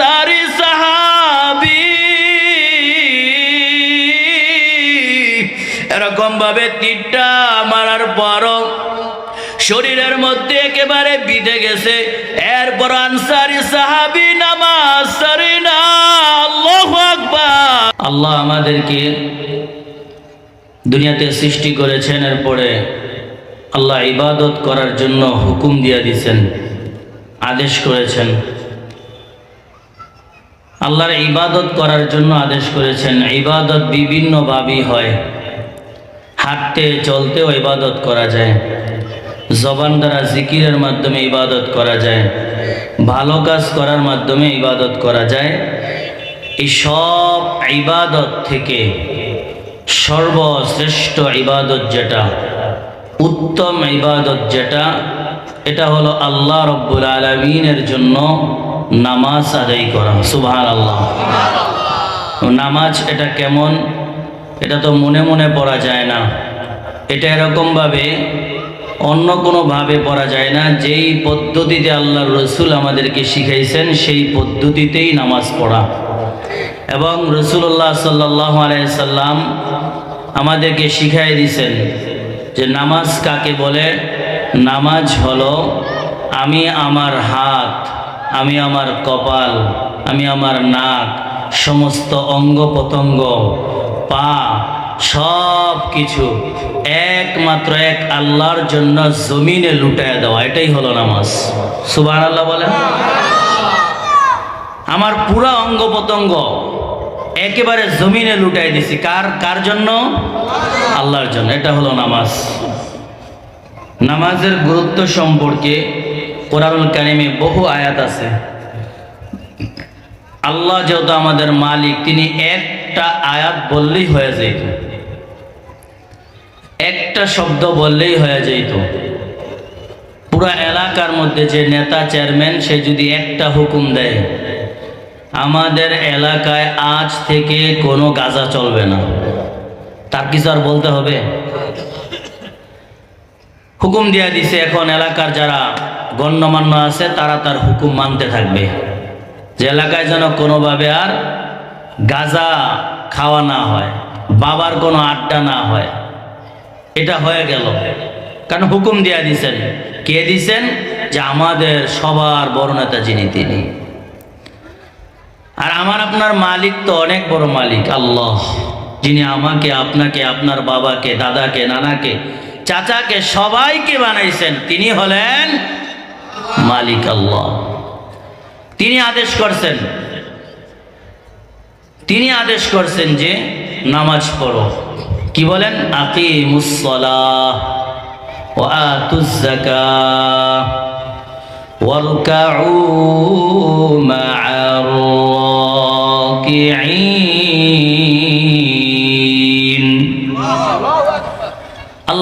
আনসারি সাহাবি। এরকম ভাবে তীরটা মারার পরও শরীরের মধ্যে একেবারে বিঁধে গেছে। এরপর আনসারি সাহাবি নামাজ সারি না, আল্লাহু আকবার। আল্লাহ আমাদেরকে দুনিয়াতে সৃষ্টি করেছেন, এরপরে আল্লাহ ইবাদত করার জন্য হুকুম দিয়ে দিয়েছেন আদেশ করেছেন। আল্লাহর ইবাদত করার জন্য আদেশ করেছেন, ইবাদত বিভিন্নভাবেই হয়। হাঁটতে, চলতেও ইবাদত করা যায়। জবান দ্বারা জিকিরের মাধ্যমে ইবাদত করা যায়। ভালো কাজ করার মাধ্যমে ইবাদত করা যায়। এই সব ইবাদত থেকে সর্বশ্রেষ্ঠ ইবাদত যেটা, উত্তম ইবাদত যেটা, এটা হলো আল্লাহ রব্বুল আলমিনের জন্য নামাজ আদায় করা সুবহান আল্লাহ নামাজ এটা কেমন? এটা তো মনে মনে পড়া যায় না। এটা এরকমভাবে অন্য কোনোভাবে পড়া যায় না। যেই পদ্ধতিতে আল্লাহ রসুল আমাদেরকে শিখাইছেন, সেই পদ্ধতিতেই নামাজ পড়া। এবং রসুল্লাহ সাল্লাহ আলাইসাল্লাম আমাদেরকে শিখাই দিয়েছেন যে নামাজ কাকে বলে? নামাজ হলো আমি আমার হাত আমি আমার কপাল, আমি আমার নাক, সমস্ত অঙ্গ প্রত্যঙ্গ, পা, সব কিছু একমাত্র এক আল্লাহর জন্য জমিনে লুটায় দেওয়া, এটাই হলো নামাজ। সুবাহ আল্লাহ বলেন। আমার পুরা অঙ্গ প্রত্যঙ্গ একেবারে জমিনে লুটাই দিছি। কার কার জন্য? আল্লাহর জন্য। এটা হলো নামাজ। নামাজের গুরুত্ব সম্পর্কে কোরআনুল কারিমে বহু আয়াত আছে। আল্লাহ যেহেতু আমাদের মালিক, তিনি একটা আয়াত বললেই হয়ে যেত একটা শব্দ বললেই হয়ে যেত পুরা এলাকার মধ্যে যে নেতা চেয়ারম্যান, সে যদি একটা হুকুম দেয়, আমাদের এলাকায় আজ থেকে কোনো গাজা চলবে না। তার কিছু আর বলতে হবে? হুকুম দিয়া দিছে এখন এলাকার যারা গণ্যমান্য আছে, তারা তার হুকুম মানতে থাকবে। যে এলাকায় যেন কোনোভাবে আর গাজা খাওয়া না হয়, বাবার কোনো আড্ডা না হয়, এটা হয়ে গেল। কারণ হুকুম দিয়া দিছেন। কে দিছেন? যে আমাদের সবার বড় নেতা যিনি তিনি। আর আমার আপনার মালিক তো অনেক বড় মালিক, আল্লাহ। যিনি আমাকে, আপনাকে, আপনার বাবাকে, দাদাকে, নানাকে চাচাকে সবাইকে বানাইছেন। তিনি হলেন মালিক আল্লাহ। তিনি আদেশ করছেন। তিনি আদেশ করছেন যে নামাজ পড়ো। কি বলেন? আকিমুসলাহ মুসলা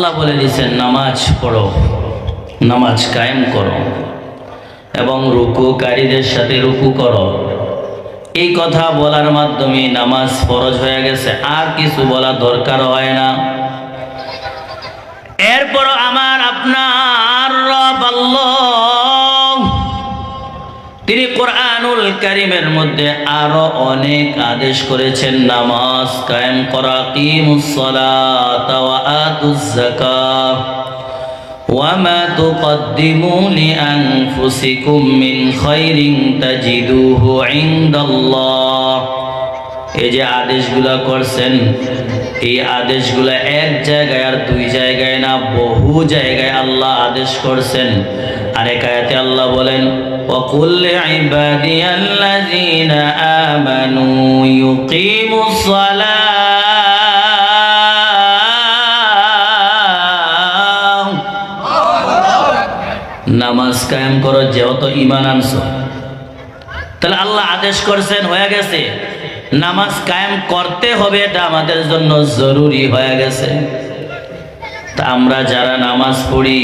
আল্লাহ বলে দিয়েছেন, নামাজ পড়ো, নামাজ কায়েম করো এবং রুকুকারীদের সাথে রুকু করো। এই কথা বলার মাধ্যমে নামাজ ফরজ হয়ে গেছে, আর কিছু বলা দরকার হয় না। এরপর আমার, আপনার রব আল্লাহ তিনি কোরআনুল কারিমের মধ্যে আরো অনেক আদেশ করেছেন নামাজ কায়েম করা কিমুসসালাতা ওয়া আতুজ যাকাহ وما تقدموا لأنفسكم من خير تجدوه عند الله এই যে আদেশগুলা করছেন এই আদেশগুলা এক জায়গায় আর দুই জায়গায় না বহু জায়গায় আল্লাহ আদেশ করছেন আরেক আয়াতে আল্লাহ বলেন وقل لعبادي الذين آمنوا يقيموا الصلاة নামাজ কায়েম করো যেহেতু ইমান আনছো তাহলে আল্লাহ আদেশ করছেন হয়ে গেছে নামাজ কায়েম করতে হবে এটা আমাদের জন্য জরুরি হয়ে গেছে তা আমরা যারা নামাজ পড়ি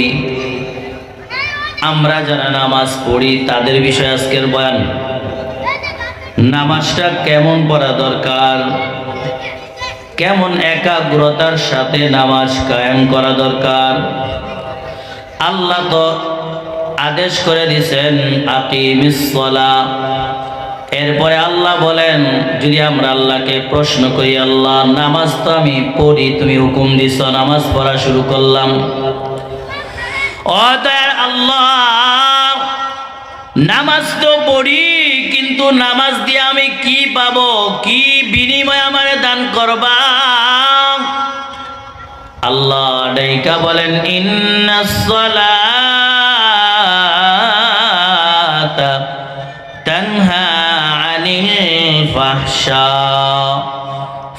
আমরা যারা নামাজ পড়ি, তাদের বিষয়ে আজকের বয়ান। নামাজটা কেমন পড়া দরকার? কেমন একাগ্রতার সাথে নামাজ কায়েম করা দরকার? আল্লাহ তো আদেশ করে দিয়েছেন আকিমিসলা এরপরে আল্লাহ বলেন, যদি আমরা আল্লাহকে প্রশ্ন করি, আল্লাহ, নামাজ তো আমি পড়ি, তুমি হুকুম দিছ, নামাজ পড়া শুরু করলাম। অতএব আল্লাহ, নামাজ তো পড়ি, কিন্তু নামাজ দিয়ে আমি কি পাবো? কি বিনিময় আমারে দান করবা? আল্লাহ ডাইকা বলেন ইন্নাস সালাতা তানহা আনিল ফাহশা,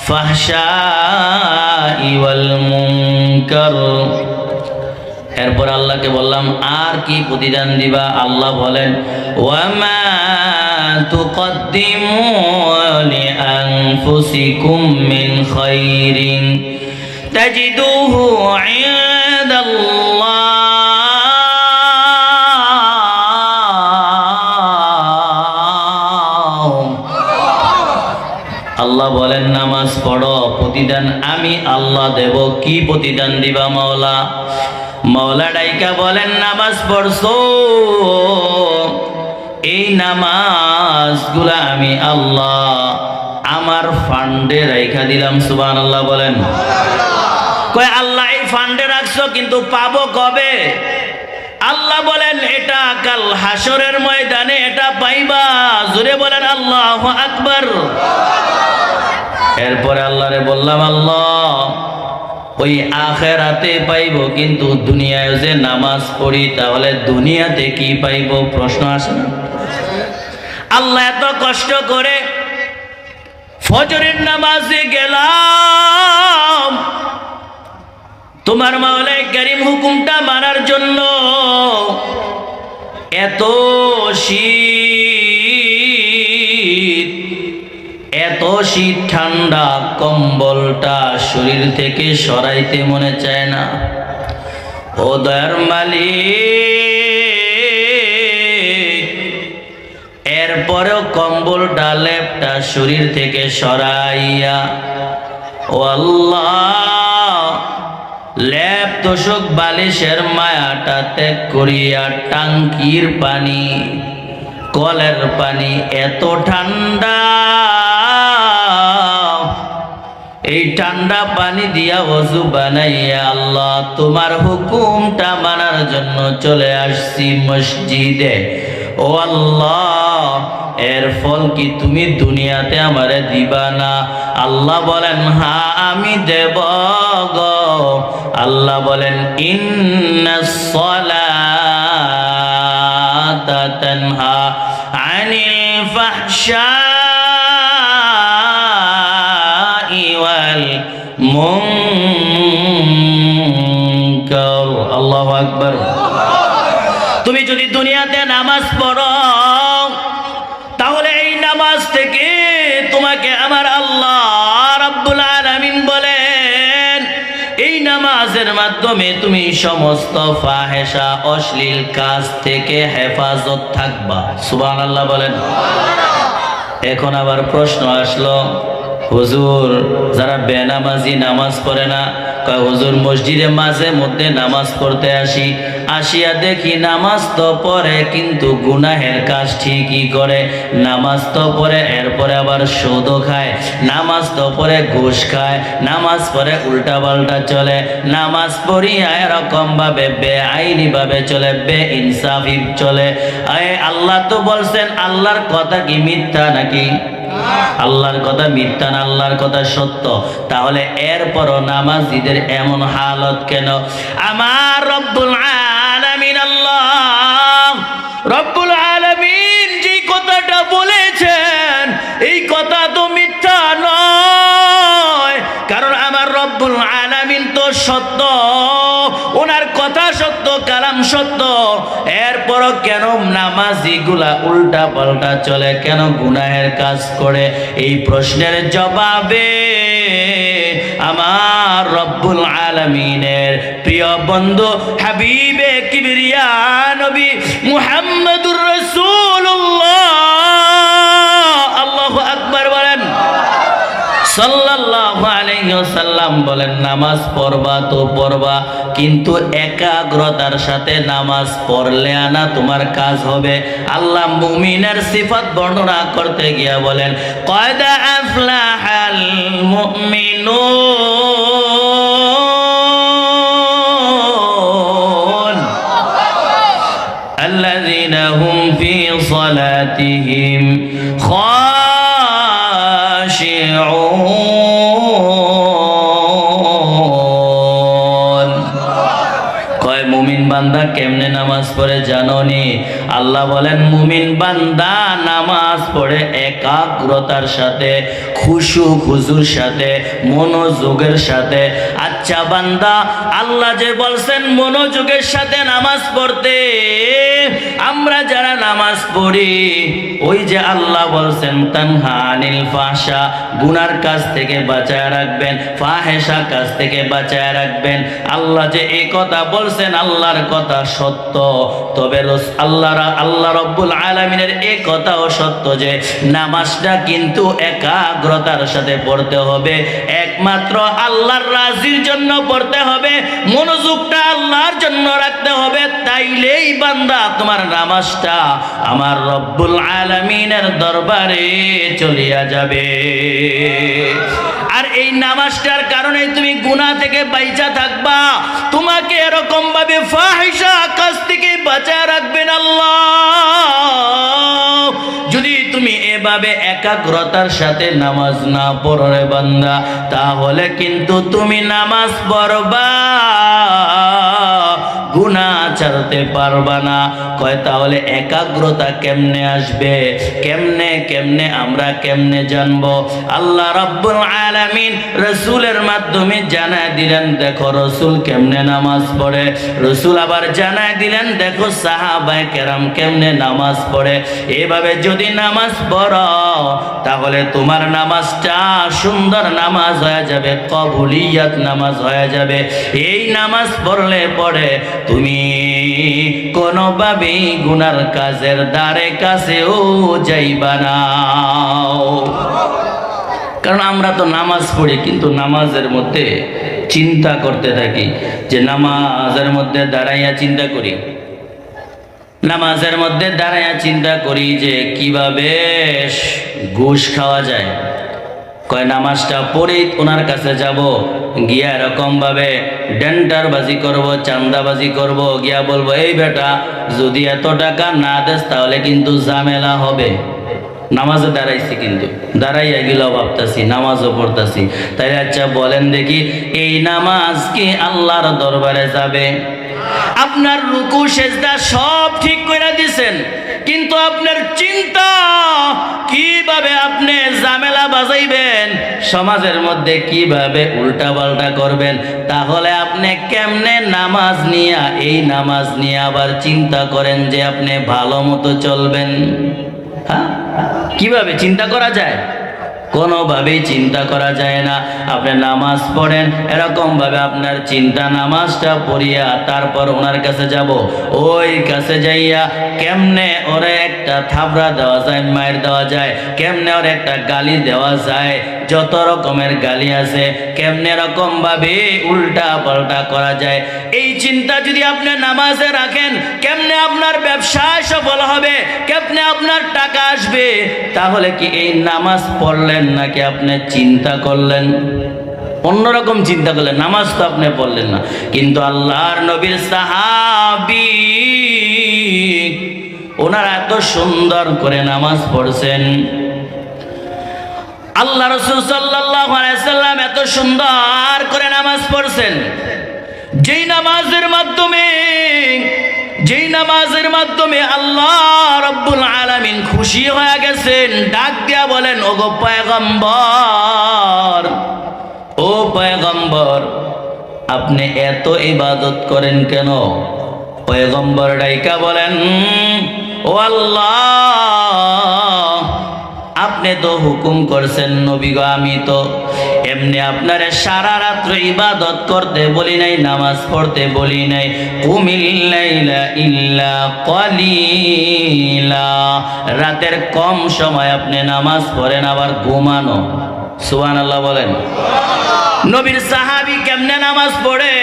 ফাহশাই ওয়াল মুনকার। এরপর আল্লাহকে বললাম, আর কি প্রতিদান দিবা? আল্লাহ বলেন, ওয়ামা আল্লাহ বলেন, নামাজ পড়ো, প্রতিদান আমি আল্লাহ দেব। কি প্রতিদান দিবা মাওলা? মাওলা ডাইকা বলেন, নামাজ পড়ছো? এই নামাজগুলা আমি আল্লাহ আমার ফান্ডে রাইখা দিলাম। সুবান আল্লাহ বলেন। কয়, আল্লাহ, এই ফান্ডে রাখছো, কিন্তু পাবো কবে? আল্লাহ বলেন, এটা কাল হাসরের ময়দানে, এটা পাইবা। জোরে বলেন, আল্লাহ আকবার। এরপরে আল্লাহরে বললাম, আল্লাহ ওই আখেরাতে পাইব, কিন্তু দুনিয়ায় যে নামাজ পড়ি, তাহলে দুনিয়াতে কি পাইব? প্রশ্ন আসে না। আল্লাহ এত কষ্ট করে ফজরের নামাজে গেলাম। তোমার মাওলাই করিম হুকুমটা মানার জন্য এত শীত এত শীত, ঠান্ডা, কম্বলটা শরীর থেকে সরাইতে মনে চায় না। ও দয়ার মালিক, এরপরেও কম্বলটা, লেপটা শরীর থেকে সরাইয়া, ও আল্লাহ ল্যাপ তোষক, বালিশের মায়াটা ত্যাগ করিয়া টাঙ্কির পানি কলের পানি এত ঠান্ডা। এই ঠান্ডা পানি দিয়া অজু বানাইয়া আল্লাহ তোমার হুকুমটা মানার জন্য চলে আসছি মসজিদে। ও আল্লাহ, এর ফল কি তুমি দুনিয়াতে আমারে দিবা না? আল্লাহ বলেন, হা, আমি দেব গো। আল্লাহ বলেন, ইন্নাস সালাতা তানহা তুমি যদি দুনিয়াতে নামাজ পড়ো, তাহলে এই নামাজ থেকে তোমাকে আমার আল্লাহ রাব্বুল আলামিন বলেন, এই নামাজের মাধ্যমে তুমি সমস্ত ফাহেসা অশ্লীল কাজ থেকে হেফাজত থাকবা। সুবহানাল্লাহ বলেন। এখন আবার প্রশ্ন আসলো, হুজুর, যারা বেনামাজি নামাজ পড়ে না হুজুর মসজিদে মাঝে মধ্যে নামাজ পড়তে আসি আসিয়া দেখি নামাজ তো পড়ে, কিন্তু গুনাহের কাজ ঠিকই করে। নামাজ তো পড়ে, এরপরে আবার সুদও খায়। নামাজ তো পড়ে, ঘুষ খায়। নামাজ পড়ে উল্টা পাল্টা চলে। নামাজ পড়িয়া এরকম ভাবে বেআইনি ভাবে চলে। বে ইনসাফি চলে আল্লাহ তো বলছেন, আল্লাহর কথা কি মিথ্যা নাকি? আল্লাহর কথা মিথ্যা না, আল্লাহর কথা সত্য। তাহলে এরপরও নামাজিদের এমন হালত কেন? আমার রব্বুল আলামিন আল্লাহ। রব্বুল আলামিন যে কথাটা বলেছেন, এই কথা তো মিথ্যা নয়। কারণ আমার রব্বুল আলামিন সত্য, ওনার কথা সত্য, কালাম সত্য। এরপরও কেন নামাজিগুলা উল্টা পাল্টা চলে? কেন গুনাহের কাজ করে? এই প্রশ্নের জবাবে আমার রব্বুল আলমিনের প্রিয় বন্ধু হাবিবে কিবরিয়া নবী মুহাম্মদুর রসুল্লাহ ওয়াসাল্লাম বলেন, নামাজ পড়বা তো পড়বা, কিন্তু একাগ্রতার সাথে নামাজ পড়লে আনা তোমার কাজ হবে। আল্লাহ মুমিনের সিফাত বর্ণনা করতে গিয়া বলেন, কয়দা আফলাহাল মুমিনুন? বলেন মুমিন বান্দা নামাজ পড়ে একাগ্রতার সাথে, খুশু খুজুর সাথে, মনোযোগের সাথে। আচ্ছা বান্দা, আল্লাহ যে বলছেন মনোযোগের সাথে নামাজ পড়তে, আমরা যারা নামাজ পড়ি, ওই যে আল্লাহ বলছেন, তানহা আনিল ফাহশা গুনার কাজ থেকে বাঁচায় রাখবেন ফাহেসা কাজ থেকে বাঁচায় রাখবেন। আল্লাহ যে এই কথা বলছেন, আল্লাহর কথা সত্য। তবে আল্লাহ আল্লাহ রব্বুল আলমিনের এই কথাও সত্য যে নামাজটা কিন্তু একাগ্রতার সাথে পড়তে হবে। একমাত্র আল্লাহর রাজির জন্য পড়তে হবে, মনোযোগটা আল্লাহর জন্য রাখতে হবে। তাইলেই বান্দা তোমার নামাজটা আমার রব্বুল আলমিনের দরবারে চলিয়া যাবে। আর এই নামাজটার কারণে তুমি গুনাহ থেকে বাইচা থাকবা। তোমাকে এরকম ভাবে ফাহিসা কাজ থেকে বাঁচায় রাখবেন আল্লাহ। তুমি একাগ্রতার সাথে নামাজ না পড়ে বান্দা? তাহলে কিন্তু তুমি নামাজ পড়বা। ছাড়তে পারবা না। কয়, তাহলে একাগ্রতা কেমনে আসবে? কেমনে কেমনে আমরা কেমনে জানব? আল্লাহ রাব্বুল আলামিন রসুলের মাধ্যমে জানায় দিলেন, দেখো, রসুল কেমনে নামাজ পড়ে? রসুল আবার জানায় দিলেন, দেখো, সাহাবায় কেরাম কেমনে নামাজ পড়ে? এভাবে যদি নামাজ পড়ো, তাহলে তোমার নামাজটা সুন্দর নামাজ হয়ে যাবে, কবুলিয়াত নামাজ হয়ে যাবে। এই নামাজ পড়লে পড়ে তুমি কোনোভাবেই গুনার কাজের দ্বারে কাছেও যাইবা না। কারণ আমরা তো নামাজ পড়ি, কিন্তু নামাজের মধ্যে চিন্তা করতে থাকি যে নামাজের মধ্যে দাঁড়াইয়া চিন্তা করি। নামাজের মধ্যে দাঁড়াইয়া চিন্তা করি যে কীভাবে ঘুষ খাওয়া যায়। কয়, নামাজটা পড়েই ওনার কাছে যাব, গিয়া এরকম ভাবে ডেন্টার বাজি করব, চান্দাবাজি করব, গিয়া বলব, এই বেটা, যদি এত টাকা না দেস, তাহলে কিন্তু ঝামেলা হবে। নামাজে দাঁড়াইছি কিন্তু। দাঁড়াইয়া গেলেও ভাবতাছি, নামাজও পড়তাছি। তাই আচ্ছা বলেন দেখি, এই নামাজ কি আল্লাহর দরবারে যাবে? আপনার রুকু, সেজদা সব ঠিক করে দিছেন। কিন্তু আপনার চিন্তা, কীভাবে আপনি জামেলা বাজাইবেন, সমাজের মধ্যে কীভাবে উল্টা পাল্টা করবেন, তাহলে আপনি কেমনে নামাজ নিয়া, এই নামাজ নিয়ে আবার চিন্তা করেন যে আপনি ভালো মতো চলবেন? হ্যাঁ? কীভাবে? চিন্তা করা যায়? কোনোভাবেই চিন্তা করা যায় না। আপনি নামাজ পড়েন এরকম ভাবে আপনার চিন্তা নামাজটা পড়িয়া তারপর ওনার কাছে যাব। ওই কাছে যাইয়া কেমনে ওরে একটা থাবড়া দেওয়া যায়, মায়ের দেওয়া যায়, কেমনে ওর একটা গালি দেওয়া যায়, যত রকমের গালি আছে, কেমনে রকম ভাবে উল্টা পাল্টা করা যায়। এই চিন্তা যদি আপনি নামাজে রাখেন, কেমনে আপনার ব্যবসায় সফল হবে, কেমনে আপনার টাকা আসবে, তাহলে কি এই নামাজ পড়লেন নাকি আপনি চিন্তা করলেন? অন্যরকম চিন্তা করলেন, নামাজ তো আপনি পড়লেন না। কিন্তু আল্লাহর নবীর সাহাবি ওনারা এত সুন্দর করে নামাজ পড়ছেন। আল্লাহ রসুল সাল্লাম এত সুন্দর করে নামাজ পড়ছেন। যেই নামাজের মাধ্যমে যেই নামাজের মাধ্যমে আল্লাহ রব্বুল আলামিন খুশি হয়ে গেছেন, ডাক দিয়া বলেন ও গো পয়গম্বর, ও পয়গম্বর, আপনি এত ইবাদত করেন কেন? পয়গম্বর ডাইকা বলেন ও আল্লাহ আপনি তো হুকুম করছেন নবী গো, আমি তো। এমনি আপনারে সারা রাত্র ইবাদত করতে বলি নাই, নামাজ পড়তে বলি নাই। ইল্লা রাতের কম সময় আপনি নামাজ পড়েন, আবার ঘুমানো। সুবান আল্লাহ বলেন। নবীর সাহাবি কেমনে নামাজ পড়ে?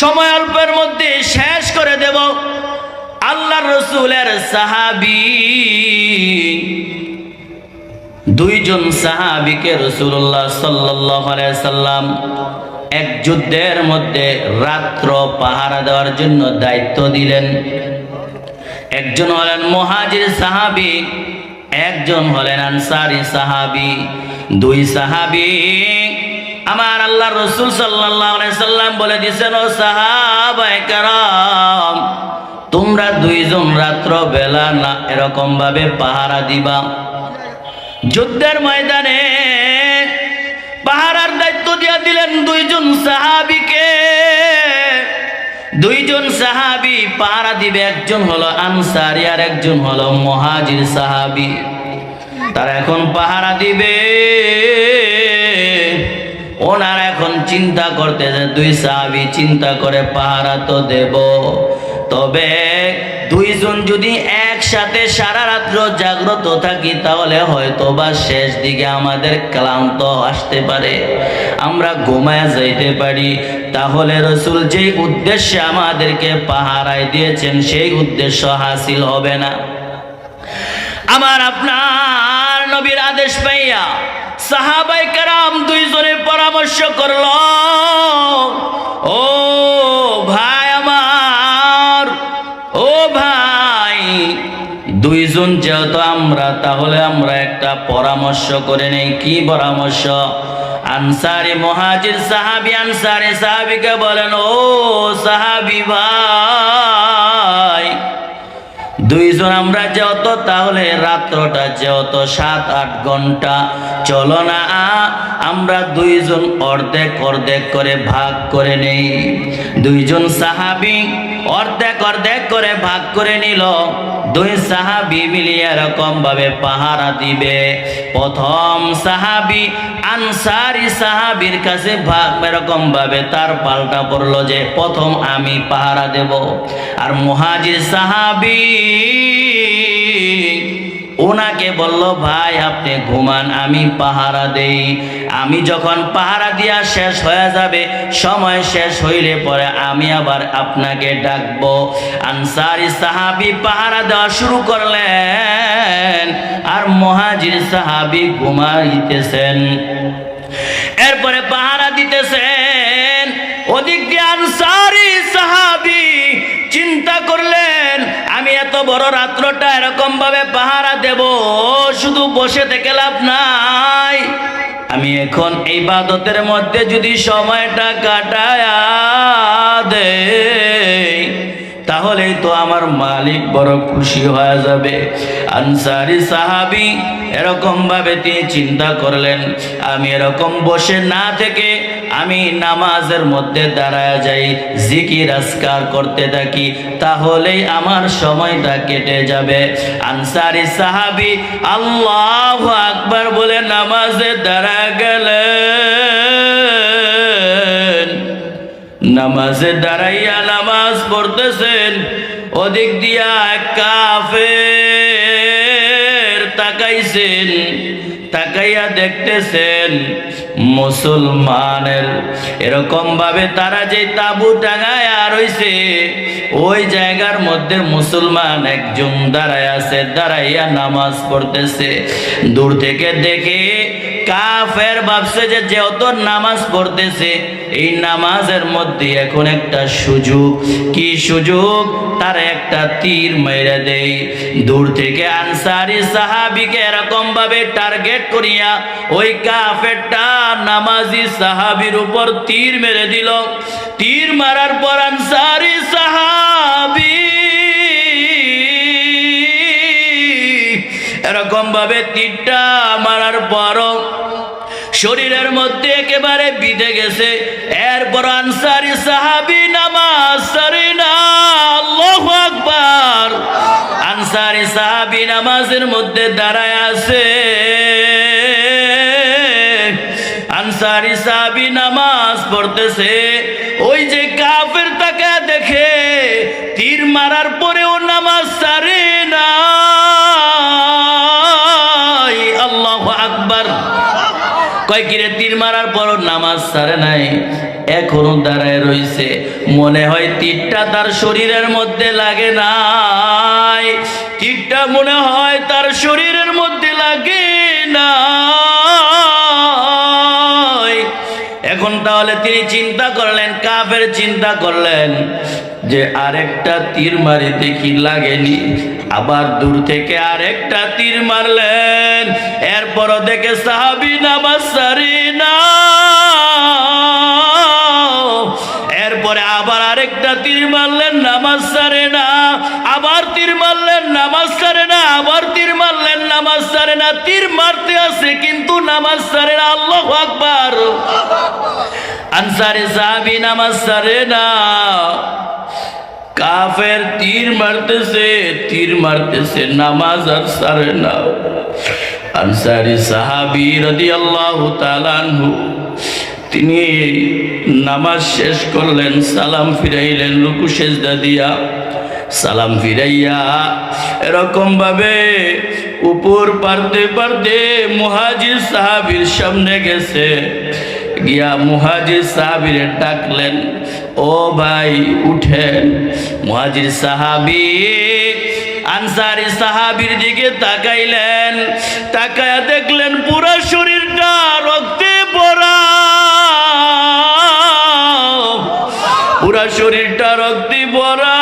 সময় অল্পের মধ্যে শেষ করে দেব। আল্লাহ রসুলের সাহাবি। দুইজন সাহাবিকে রসুল্লাহ সাল্লাম এক যুদ্ধের মধ্যে রাত্র পাহারা দেওয়ার জন্য দায়িত্ব দিলেন। একজন হলেন মহাজির সাহাবি, একজন হলেন আনসারি সাহাবি। দুই সাহাবি আমার আল্লাহ রসুল সাল্লাহ সাল্লাম বলে দিছেন, ও তোমরা দুইজন রাত্র বেলা না এরকম ভাবে পাহারা দিবা। যুদ্ধের ময়দানে পাহারার দায়িত্ব দিয়া দিলেন দুইজন সাহাবিকে। দুইজন সাহাবি পাহারা দিবে, একজন হলো আনসারি আর একজন হলো মহাজির সাহাবি। তারা এখন পাহারা দিবে। ওনারা এখন চিন্তা করতে দুই সাহাবি চিন্তা করে পাহারা তো দেব। তবে দুইজন যদি একসাথে সারা রাত্র জাগ্রত থাকি, তাহলে হয়তো বা শেষ দিকে আমাদের ক্লান্ত আসতে পারে। আমরা ঘুমায় যাইতে পারি। তাহলে রসুল যেই উদ্দেশ্যে আমাদেরকে পাহারায় দিয়েছেন, সেই উদ্দেশ্য হাসিল হবে না। আমার আপনার নবীর আদেশ পাইয়া সাহাবাই কারাম দুইজনে পরামর্শ করল, ও ভাই দুইজন যেহেতু আমরা, তাহলে আমরা একটা পরামর্শ করে নেই। কি পরামর্শ? আনসারি মহাজির সাহাবি, আনসারি সাহাবিকে বলেন, ও সাহাবি ভাই আমরা যত তাহলে রাত্রটা যত সাত, আট ঘণ্টা, চলো না আমরা দুইজন অর্ধেক অর্ধেক করে ভাগ করে নেই। দুইজন সাহাবি অর্ধেক অর্ধেক করে ভাগ করে নিল। দুই সাহাবি মিলিয়ে এরকম ভাবে পাহারা দিবে। প্রথম সাহাবি আনসারি সাহাবির কাছে ভাগ এরকম ভাবে তার পাল্টা পড়ল যে, প্রথম আমি পাহারা দেব। আর মুহাজির সাহাবি ওনাকে বলল, ভাই, আপনি ঘুমান, আমি পাহারা দেই। আমি যখন পাহারা দিয়া শেষ হয়ে যাবে, সময় শেষ হইলে পরে আমি আবার আপনাকে ডাকবো। আনসারি সাহাবি পাহারা দেওয়া শুরু করলেন আর মহাজির সাহাবি ঘুমাইতেছেন। এরপরে পাহারা দিতেছেন। ওদিক দিয়ে আনসারি সাহাবি চিন্তা করলেন আমি এত বড় রাত্রটা এরকম ভাবে পাহারা দেব, শুধু বসে থেকে লাভ নাই। আমি এখন এই বাদতের মধ্যে যদি সময়টা কাটায়া দেই, তাহলেই তো আমার মালিক বড় খুশি হয়ে যাবে। আনসারি সাহাবি এরকম ভাবে তিনি চিন্তা করলেন, আমি এরকম বসে না থেকে আমি নামাজের মধ্যে দাঁড়ায় যাই, জিকির আসকার করতে থাকি, তাহলেই আমার সময়টা কেটে যাবে। আনসারি সাহাবি আল্লাহ আকবার বলে, নামাজে দাঁড়া গেলেন। নামাজে দাঁড়াইয়া নামাজ পড়তেছেন। ওদিক দিয়া কাফের তাকাইছেন। তাকাইয়া দেখতেছেন মুসলমানের। এরকম ভাবে তারা যে তাবু টাঙায় রইছে, ওই জায়গার মধ্যে মুসলমান একজন দাঁড়ায় আছে, দাঁড়াইয়া নামাজ পড়তেছে। দূর থেকে দেখে কাফের ভাবছে যে যত নামাজ পড়তেছে, এই নামাজের মধ্যে এখন একটা সুযোগ। কি সুযোগ? তার একটা তীর মেরে দেই। দূর থেকে আনসারি সাহাবিকে এরকম ভাবে টার্গেট করিয়া ওই কাফেরটা নামাজি সাহাবির উপর তীর মেরে দিল। তীর মারার পর আনসারি সাহাবি এরকম ভাবে তীরটা মারার পরও শরীরের মধ্যে একেবারে বিধে গেছে। এরপর আনসারি সাহাবি নামাজ আকবার। আনসারি সাহাবি নামাজের মধ্যে দাঁড়ায় আছে। আনসারি সাহাবি নামাজ পড়তেছে। ওই যে কাফের তাকে দেখে, তীর মারার পরেও কয় কিরে তীর মারার পর নামাজ সারে নাই? এখনও দাঁড়ায় রইছে। মনে হয় তীরটা তার শরীরের মধ্যে লাগে নাই। তীরটা মনে হয় তার শরীরের মধ্যে লাগে না এখন তাহলে তিনি চিন্তা করলেন, কাফের চিন্তা করলেন যে আরেকটা তীর মারি দেখি লাগেনি? আবার দূর থেকে আরেকটা তীর মারলেন। এরপরও দেখে সাহাবি নামাজ সারি না এরপরে আবার আরেকটা তীর মারলেন, নামাজ সারে না। আবার তীর মারলেন, নামাজ সারে না। আবার তীর মারলেন, নামাজ সারে না। তীর মারতে আছে, কিন্তু নামাজ সারে না। আল্লাহ আকবার। আনসারে সাহাবি নামাজ সারে না। কাফের তীর মারতেছে তীর মারতেছে, নামাজ আর সারে না। আনসারি সাহাবি রাদিয়াল্লাহু তাআলা আনহু, তিনি নামাজ শেষ করলেন, সালাম ফিরাইলেন, রুকু সেজদা দিয়া। সালাম ফিরাইয়া এরকম ভাবে উপর পারতে পারতে মুহাজির সাহাবীর সামনে গেছে। গিয়া মুহাজির সাহাবীরে ডাকলেন, ও ভাই, উঠেন। মুহাজির সাহাবী আনসারি সাহাবীর দিকে তাকাইলেন, তাকায়া দেখলেন পুরো শরীরটা রক্তে ভরা পুরা শরীরটা রক্তে ভরা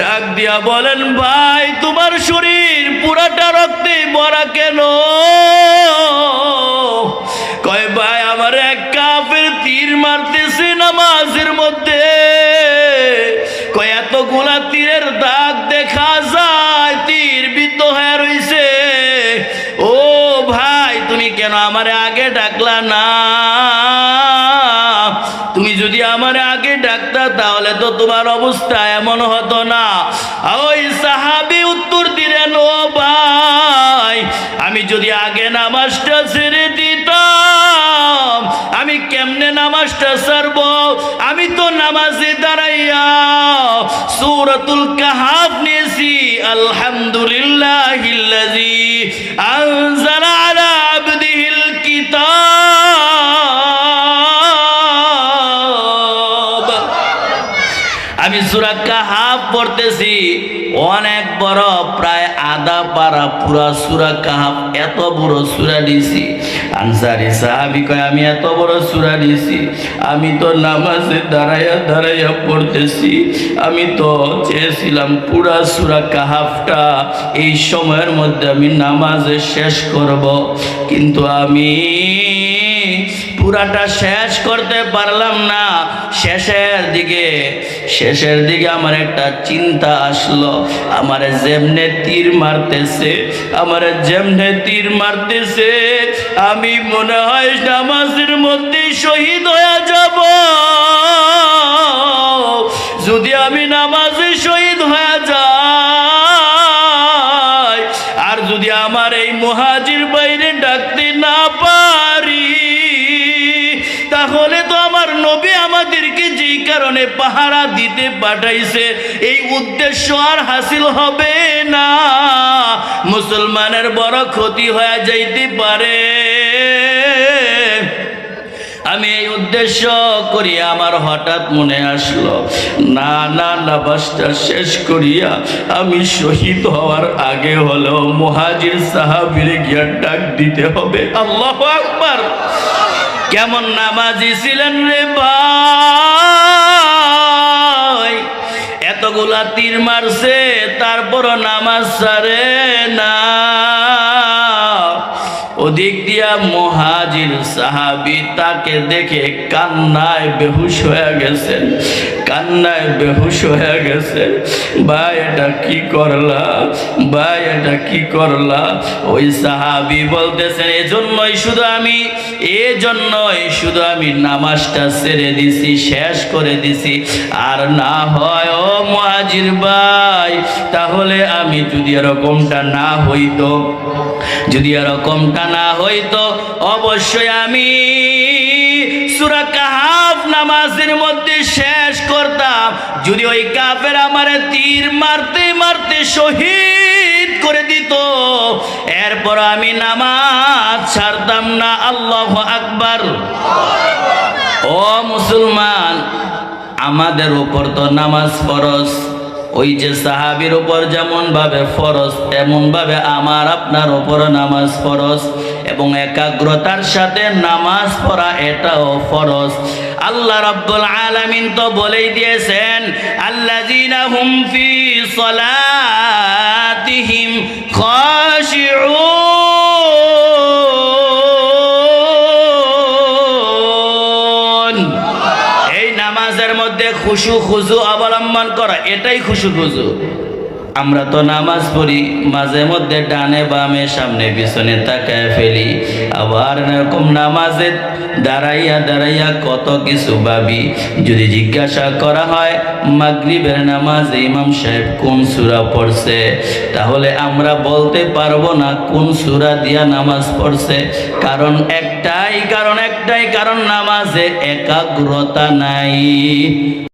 ডাক দিয়া বলেন, ভাই, তোমার শরীর পুরাটা রক্তে ভরা কেন? কয়, ভাই, আমার এক কাফের তীর মারতেছে নামাজের কেন আমারে আগে ডাকলা না। তুমি যদি আমার আগে ডাকতা, তাহলে তো তোমার অবস্থা এমন হতো না। ওই সাহাবি উত্তর দিলেন ও ভাই, আমি যদি আগে নামাজটা ছেড়ে দিতাম, আমি কেমনে নামাজটা সারব? আমি তো নামাজে দাঁড়াইয়া সূরাতুল কাহাফ নিয়েছি। আলহামদুলিল্লাহিল্লাযী আনজালা সুরা কাহাফ পড়তেছি, অনেক বড়, প্রায় আধা পারা পুরা সুরা কাহাফ, এত বড় সুরা দিছি। আনসারি সাহাবি কয়, আমি এত বড় সুরা দিছি, আমি তো নামাজে দাঁড়াইয়া দাঁড়াইয়া পড়তেছি, আমি তো চেয়েছিলাম পুরা সুরা কাহাফটা এই সময়ের মধ্যে আমি নামাজে শেষ করব, কিন্তু আমি পুরাটা শেষ করতে পারলাম না। শেষের দিকে শেষের দিকে আমার একটা চিন্তা আসলো। আমার যেমনে তীর মারতেছে, আমার যেমনে তীর মারতেছে, আমি মনে হয় নামাজের মধ্যে শহীদ হয়ে যাব। যদি আমি নামাজে শহীদ হয়ে যাই, আর যদি আমার এই মহাজির বাইরে আমাদেরকে যেই কারণে পাহারা দিতে পাঠাইছে, এই উদ্দেশ্য আর হাসিল হবে না। মুসলমানের বড় ক্ষতি হয়ে যাইতে পারে। আমি এই উদ্দেশ্য করি, আমার হঠাৎ মনে আসলো, না না, নামাজটা শেষ করিয়া আমি শহীদ হওয়ার আগে হলেও মহাজির সাহাবিরে গিয়া ডাক দিতে হবে। আল্লাহ আকবার। কেমন নামাজি ছিলেন রে ভাই? এতগুলা তীর মারছে তারপরও নামাজ সারে না। ওদিক দিয়া মহাজির সাহাবি তাকে দেখে কান্নায় বেহুশ হয়ে গেছেন কান্নায় বেহুশ হয়ে গেছে। ভাই, এটা কি করলা? ভাই, এটা কি করলা? ওই সাহাবি বলতেছেন, এজন্যই শুধু আমি, এজন্যই শুধু আমি নামাজটা ছেড়ে দিছি, শেষ করে দিছি। আর না হয়, ও মহাজির ভাই, তাহলে আমি যদি এরকমটা না হইতো, যদি এরকমটা না হইতো, অবশ্যই আমি সুরা কাহাফ নামাজের মধ্যে শেষ করতাম। যদি ওই কাফের আমারে তীর মারতে মারতে শহীদ করে করে দিত, এরপর আমি নামাজ ছাড়তাম না। আল্লাহ আকবার। ও মুসলমান, আমাদের উপর তো নামাজ ফরজ। ওই যে সাহাবির উপর যেমন ভাবে ফরজ এমন ভাবে আমার, আপনার উপর নামাজ ফরজ এবং একাগ্রতার সাথে নামাজ পড়া এটাও ফরজ। আল্লাহ রাব্বুল আলামিন তো বলেই দিয়েছেন, আল্লাযীনা হুম ফি সলাতিহিম খাশিউন। খুশু খুজু অবলম্বন করা, এটাই খুশু খুজু। আমরা তো নামাজ পড়ি, মাঝে মধ্যে ডানে বামে, সামনে পিছনে তাকায় ফেলি। আবার এরকম নামাজে দাঁড়াইয়া দাঁড়াইয়া কত কিছু ভাবি। যদি জিজ্ঞাসা করা হয়, মাগরিবের নামাজে ইমাম সাহেব কোন সূরা পড়ছে? তাহলে আমরা বলতে পারব না কোন সূরা দিয়া নামাজ পড়ছে। কারণ একটাই কারণ একটাই কারণ, নামাজে একাগ্রতা নাই।